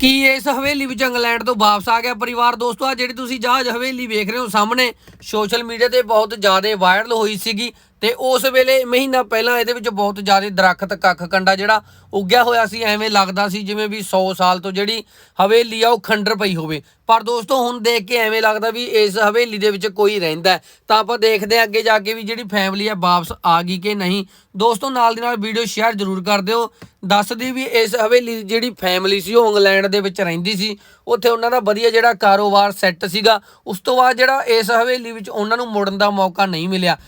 ਕੀ ਇਸ ਹਵੇਲੀ ਵਿੱਚ ਇੰਗਲੈਂਡ ਤੋਂ ਵਾਪਸ ਆ ਗਿਆ ਪਰਿਵਾਰ? ਦੋਸਤੋ ਆ ਜਿਹੜੀ ਤੁਸੀਂ ਜਹਾਜ਼ ਹਵੇਲੀ ਵੇਖ ਰਹੇ ਹੋ ਸਾਹਮਣੇ ਸੋਸ਼ਲ ਮੀਡੀਆ ਤੇ ਬਹੁਤ ਜ਼ਿਆਦਾ ਵਾਇਰਲ ਹੋਈ ਸੀਗੀ। ਤੇ ਉਸ ਵੇਲੇ ਮਹੀਨਾ ਪਹਿਲਾਂ ਇਹਦੇ ਵਿੱਚ ਬਹੁਤ ਜ਼ਿਆਦਾ ਦਰਖਤ, ਕੱਖ, ਕੰਡਾ ਜਿਹੜਾ ਉੱਗਿਆ ਹੋਇਆ ਸੀ, ਐਵੇਂ ਲੱਗਦਾ ਸੀ ਜਿਵੇਂ ਵੀ 100 ਸਾਲ ਤੋਂ ਜਿਹੜੀ ਹਵੇਲੀ ਆ ਉਹ ਖੰਡਰ ਪਈ ਹੋਵੇ। ਪਰ ਦੋਸਤੋ, ਹੁਣ ਦੇਖ ਕੇ ਐਵੇਂ ਲੱਗਦਾ ਵੀ ਇਸ ਹਵੇਲੀ ਦੇ ਵਿੱਚ ਕੋਈ ਰਹਿੰਦਾ ਤਾਂ ਆਪਾਂ ਦੇਖਦੇ ਹਾਂ ਅੱਗੇ ਜਾ ਕੇ ਵੀ ਜਿਹੜੀ ਫੈਮਿਲੀ ਆ ਵਾਪਸ ਆ ਗਈ ਕਿ ਨਹੀਂ। ਦੋਸਤੋ, ਨਾਲ ਦੀ ਨਾਲ ਵੀਡੀਓ ਸ਼ੇਅਰ ਜ਼ਰੂਰ ਕਰ ਦਿਓ। ਦੱਸਦੀ ਵੀ ਇਸ ਹਵੇਲੀ ਜਿਹੜੀ ਫੈਮਿਲੀ ਸੀ, ਉਹ ਇੰਗਲੈਂਡ ਦੇ ਵਿੱਚ ਰਹਿੰਦੀ ਸੀ। ਉੱਥੇ ਉਹਨਾਂ ਦਾ ਵਧੀਆ ਜਿਹੜਾ ਕਾਰੋਬਾਰ ਸੈੱਟ ਸੀਗਾ। ਉਸ ਤੋਂ ਬਾਅਦ ਜਿਹੜਾ ਇਸ ਹਵੇਲੀ ਵਿੱਚ ਉਹਨਾਂ ਨੂੰ ਮੁੜਨ ਦਾ ਮੌਕਾ ਨਹੀਂ ਮਿਲਿਆ।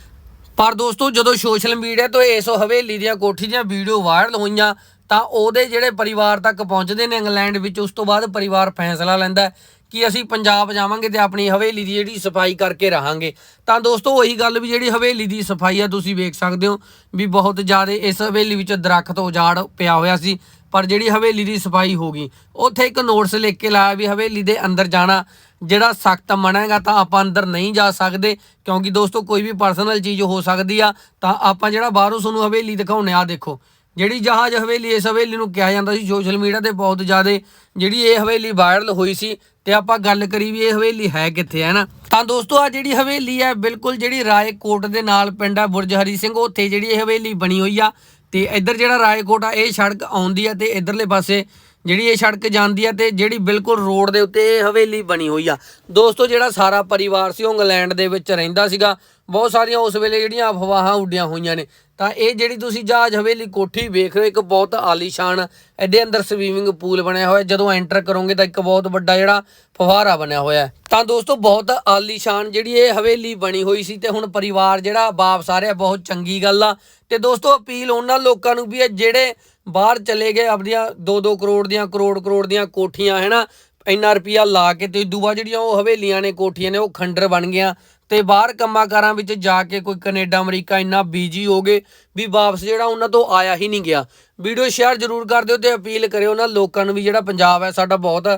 ਪਰ ਦੋਸਤੋ, ਜਦੋਂ ਸੋਸ਼ਲ ਮੀਡੀਆ ਤੋਂ ਇਸ ਹਵੇਲੀ ਦੀਆਂ ਕੋਠੀ ਦੀਆਂ ਵੀਡੀਓ ਵਾਇਰਲ ਹੋਈਆਂ, ਤਾਂ ਉਹਦੇ ਜਿਹੜੇ ਪਰਿਵਾਰ ਤੱਕ ਪਹੁੰਚਦੇ ਨੇ ਇੰਗਲੈਂਡ ਵਿੱਚ, ਉਸ ਤੋਂ ਬਾਅਦ ਪਰਿਵਾਰ ਫੈਸਲਾ ਲੈਂਦਾ ਕਿ ਅਸੀਂ ਪੰਜਾਬ ਜਾਵਾਂਗੇ ਤੇ ਆਪਣੀ ਹਵੇਲੀ ਦੀ ਜਿਹੜੀ ਸਫ਼ਾਈ ਕਰਕੇ ਰਹਾਂਗੇ। ਤਾਂ ਦੋਸਤੋ, ਉਹੀ ਗੱਲ ਵੀ ਜਿਹੜੀ ਹਵੇਲੀ ਦੀ ਸਫ਼ਾਈ ਆ, ਤੁਸੀਂ ਵੇਖ ਸਕਦੇ ਹੋ ਵੀ ਬਹੁਤ ਜ਼ਿਆਦਾ ਇਸ ਹਵੇਲੀ ਵਿੱਚ ਦਰਖਤ ਉਜਾੜ ਪਿਆ ਹੋਇਆ ਸੀ, ਪਰ ਜਿਹੜੀ ਹਵੇਲੀ ਦੀ ਸਫ਼ਾਈ ਹੋ ਗਈ, ਉੱਥੇ ਇੱਕ ਨੋਟਸ ਲਿਖ ਕੇ ਲਾਇਆ ਵੀ ਹਵੇਲੀ ਦੇ ਅੰਦਰ ਜਾਣਾ। ਜਿਹੜਾ ਸਖਤ ਮਨਾ ਤਾਂ ਆਪਾਂ ਅੰਦਰ ਨਹੀਂ ਜਾ ਸਕਦੇ, ਕਿਉਂਕਿ ਦੋਸਤੋ ਕੋਈ ਵੀ ਪਰਸਨਲ ਚੀਜ਼ ਹੋ ਸਕਦੀ ਆ, ਤਾਂ ਆਪਾਂ ਜਿਹੜਾ ਬਾਹਰੋਂ ਤੁਹਾਨੂੰ ਹਵੇਲੀ ਦਿਖਾਉਣੇ ਆ ਦੇਖੋ। ਜਿਹੜੀ ਜਹਾਜ਼ ਹਵੇਲੀ, ਇਸ ਹਵੇਲੀ ਨੂੰ ਕਿਹਾ ਜਾਂਦਾ ਸੀ ਸੋਸ਼ਲ ਮੀਡੀਆ ਤੇ ਬਹੁਤ ਜ਼ਿਆਦਾ ਜਿਹੜੀ ਇਹ ਹਵੇਲੀ ਵਾਇਰਲ ਹੋਈ ਸੀ, ਤੇ ਆਪਾਂ ਗੱਲ ਕਰੀ ਵੀ ਇਹ ਹਵੇਲੀ ਹੈ ਕਿੱਥੇ, ਹੈ ਨਾ? ਤਾਂ ਦੋਸਤੋ ਆ ਜਿਹੜੀ ਹਵੇਲੀ ਹੈ ਬਿਲਕੁਲ ਜਿਹੜੀ ਰਾਏਕੋਟ ਦੇ ਨਾਲ ਪਿੰਡ ਹੈ ਬੁਰਜ ਹਰੀ ਸਿੰਘ, ਉੱਥੇ ਜਿਹੜੀ ਇਹ ਹਵੇਲੀ ਬਣੀ ਹੋਈ ਆ, ਤੇ ਇੱਧਰ ਜਿਹੜਾ ਰਾਏਕੋਟ ਆ, ਇਹ ਸੜਕ ਆਉਂਦੀ ਆ, ਤੇ ਇੱਧਰਲੇ ਪਾਸੇ ਜਿਹੜੀ ਇਹ ਸੜਕ ਜਾਂਦੀ ਆ ਤੇ ਜਿਹੜੀ ਬਿਲਕੁਲ ਰੋਡ ਦੇ ਉੱਤੇ ਇਹ ਹਵੇਲੀ ਬਣੀ ਹੋਈ ਆ। ਦੋਸਤੋ, ਜਿਹੜਾ ਸਾਰਾ ਪਰਿਵਾਰ ਸੀ, ਉਹ ਇੰਗਲੈਂਡ ਦੇ ਵਿੱਚ ਰਹਿੰਦਾ ਸੀਗਾ। ਬਹੁਤ ਸਾਰੀਆਂ ਉਸ ਵੇਲੇ ਜਿਹੜੀਆਂ ਅਫਵਾਹਾਂ ਉੱਡੀਆਂ ਹੋਈਆਂ ਨੇ। ਤਾਂ ਇਹ ਜਿਹੜੀ ਤੁਸੀਂ ਜਹਾਜ਼ ਹਵੇਲੀ ਕੋਠੀ ਵੇਖ ਰਹੇ ਹੋ, ਇੱਕ ਬਹੁਤ ਆਲੀਸ਼ਾਨ, ਇਹਦੇ ਅੰਦਰ ਸਵੀਮਿੰਗ ਪੂਲ ਬਣਿਆ ਹੋਇਆ। ਜਦੋਂ ਐਂਟਰ ਕਰੋਗੇ ਤਾਂ ਇੱਕ ਬਹੁਤ ਵੱਡਾ ਜਿਹੜਾ ਫਵਾਰਾ ਬਣਿਆ ਹੋਇਆ ਤਾਂ ਦੋਸਤੋ, ਬਹੁਤ ਆਲੀਸ਼ਾਨ ਜਿਹੜੀ ਇਹ ਹਵੇਲੀ ਬਣੀ ਹੋਈ ਸੀ ਤੇ ਹੁਣ ਪਰਿਵਾਰ ਜਿਹੜਾ ਵਾਪਸ ਆ ਰਿਹਾ, ਬਹੁਤ ਚੰਗੀ ਗੱਲ ਆ। ਤੇ ਦੋਸਤੋ, ਅਪੀਲ ਉਹਨਾਂ ਲੋਕਾਂ ਨੂੰ ਵੀ ਹੈ, ਜਿਹੜੇ ਬਾਹਰ ਚਲੇ ਗਏ ਆਪਣੀਆਂ 2-2 ਕਰੋੜ ਦੀਆਂ, ਕਰੋੜ ਕਰੋੜ ਦੀਆਂ ਕੋਠੀਆਂ, ਹੈਨਾ? ਇੰਨਾ ਰੁਪਿਆ ਲਾ ਕੇ ਤੇ ਦੂਆ ਜਿਹੜੀਆਂ ਉਹ ਹਵੇਲੀਆਂ ਨੇ, ਕੋਠੀਆਂ ਨੇ, ਉਹ ਖੰਡਰ ਬਣ ਗਈਆਂ। ਤੇ ਬਾਹਰ ਕੰਮਾਂ-ਕਾਰਾਂ ਵਿੱਚ ਜਾ ਕੇ ਕੋਈ ਕੈਨੇਡਾ, ਅਮਰੀਕਾ ਇੰਨਾ ਬੀਜੀ ਹੋ ਗਏ ਵੀ ਵਾਪਸ ਜਿਹੜਾ ਉਹਨਾਂ ਤੋਂ ਆਇਆ ਹੀ ਨਹੀਂ ਗਿਆ। ਵੀਡੀਓ ਸ਼ੇਅਰ ਜ਼ਰੂਰ ਕਰ ਦਿਓ ਤੇ ਅਪੀਲ ਕਰਿਓ ਉਹਨਾਂ ਲੋਕਾਂ ਨੂੰ ਵੀ ਜਿਹੜਾ ਪੰਜਾਬ ਹੈ, ਸਾਡਾ ਬਹੁਤ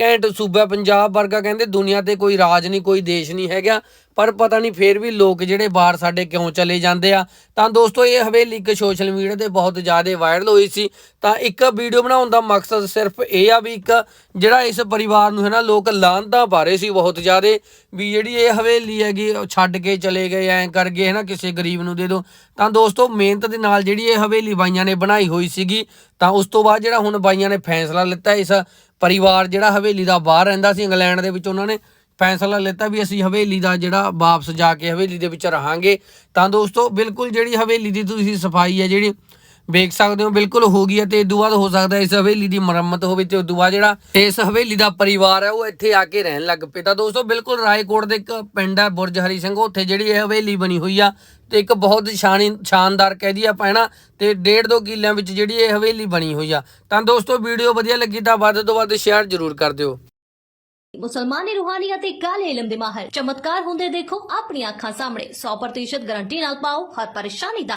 ਘੈਂਟ ਸੂਬਾ ਪੰਜਾਬ ਵਰਗਾ ਕਹਿੰਦੇ ਦੁਨੀਆ ਤੇ ਕੋਈ ਰਾਜ ਨਹੀਂ, ਕੋਈ ਦੇਸ਼ ਨਹੀਂ ਹੈਗਾ। ਪਰ ਪਤਾ ਨਹੀਂ ਫੇਰ ਵੀ ਲੋਕ ਜਿਹੜੇ ਬਾਹਰ ਸਾਡੇ ਕਿਉਂ ਚਲੇ ਜਾਂਦੇ ਆ। ਤਾਂ ਦੋਸਤੋ, ਇਹ ਹਵੇਲੀ ਇੱਕ ਸੋਸ਼ਲ ਮੀਡੀਆ ਤੇ ਬਹੁਤ ਜ਼ਿਆਦਾ ਵਾਇਰਲ ਹੋਈ ਸੀ। ਤਾਂ ਇੱਕ ਵੀਡੀਓ ਬਣਾਉਣ ਦਾ ਮਕਸਦ ਸਿਰਫ ਇਹ ਆ ਵੀ ਇੱਕ ਜਿਹੜਾ ਇਸ ਪਰਿਵਾਰ ਨੂੰ ਹੈ ਨਾ, ਲੋਕ ਲਾਂਭਾ ਪਾ ਰਹੇ ਸੀ ਬਹੁਤ ਜ਼ਿਆਦਾ ਵੀ ਜਿਹੜੀ ਇਹ ਹਵੇਲੀ ਹੈਗੀ, ਉਹ ਛੱਡ ਕੇ ਚਲੇ ਗਏ, ਐਂ ਕਰ ਗਏ, ਹੈ ਨਾ, ਕਿਸੇ ਗਰੀਬ ਨੂੰ ਦੇ ਦਿਓ ਤਾਂ ਦੋਸਤੋ, ਮਿਹਨਤ ਦੇ ਨਾਲ ਜਿਹੜੀ ਇਹ ਹਵੇਲੀ ਬਾਈਆਂ ਨੇ ਬਣਾਈ ਹੋਈ ਸੀਗੀ, ਤਾਂ ਉਸ ਤੋਂ ਬਾਅਦ ਜਿਹੜਾ ਹੁਣ ਬਾਈਆਂ ਨੇ ਫੈਸਲਾ ਲਿੱਤਾ, ਇਸ ਪਰਿਵਾਰ ਜਿਹੜਾ ਹਵੇਲੀ ਦਾ ਬਾਹਰ ਰਹਿੰਦਾ ਸੀ, ਇੰਗਲੈਂਡ ਦੇ ਵਿੱਚ ਉਹਨਾਂ ਨੇ ਫੈਸਲਾ ਲਿੱਤਾ ਵੀ ਅਸੀਂ ਹਵੇਲੀ ਦਾ ਜਿਹੜਾ ਵਾਪਸ ਜਾ ਕੇ ਹਵੇਲੀ ਦੇ ਵਿੱਚ ਰਹਾਂਗੇ। ਤਾਂ ਦੋਸਤੋ, ਬਿਲਕੁਲ ਜਿਹੜੀ ਹਵੇਲੀ ਦੀ ਤੁਸੀਂ ਸਫ਼ਾਈ ਹੈ, ਜਿਹੜੀ ਵੇਖ ਸਕਦੇ ਹੋ, ਬਿਲਕੁਲ ਹੋ ਗਈ ਹੈ ਤੇ ਇਦੋਂ ਬਾਅਦ ਹੋ ਸਕਦਾ ਇਸ ਹਵੇਲੀ ਦੀ ਮੁਰੰਮਤ ਹੋਵੇ ਤੇ ਉਦੋਂ ਬਾਅਦ ਜਿਹੜਾ ਇਸ ਹਵੇਲੀ ਦਾ ਪਰਿਵਾਰ ਹੈ, ਉਹ ਇੱਥੇ ਆ ਕੇ ਰਹਿਣ ਲੱਗ ਪਏ। ਤਾਂ ਦੋਸਤੋ, ਬਿਲਕੁਲ ਰਾਏਕੋਟ ਦੇ ਇੱਕ ਪਿੰਡ ਹੈ, ਬੁਰਜ ਹਰੀ ਸਿੰਘ, ਉੱਥੇ ਜਿਹੜੀ ਇਹ ਹਵੇਲੀ ਬਣੀ ਹੋਈ ਆ ਤੇ ਇੱਕ ਬਹੁਤ ਸ਼ਾਨੀ ਸ਼ਾਨਦਾਰ ਕਹਿ ਦਈਏ ਆਪਾਂ, ਹੈਨਾ? ਤੇ ਡੇਢ ਦੋ ਕਿੱਲਿਆਂ ਵਿੱਚ ਜਿਹੜੀ ਇਹ ਹਵੇਲੀ ਬਣੀ ਹੋਈ ਆ। ਤਾਂ ਦੋਸਤੋ, ਵੀਡੀਓ ਵਧੀਆ ਲੱਗੀ ਤਾਂ ਵੱਧ ਤੋਂ ਵੱਧ ਸ਼ੇਅਰ ਜ਼ਰੂਰ ਕਰ ਦਿਓ। ਮੁਸਲਮਾਨੀ ਰੂਹਾਨੀਅਤ ਤੇ ਕਾਲੇ ਇਲਮ ਦੇ ਮਾਹਰ। ਚਮਤਕਾਰ ਹੁੰਦੇ ਦੇਖੋ ਆਪਣੀਆਂ ਅੱਖਾਂ ਸਾਹਮਣੇ। 100% ਗਾਰੰਟੀ ਨਾਲ ਪਾਓ। ਹਰ ਪਰੇਸ਼ਾਨੀ ਦਾ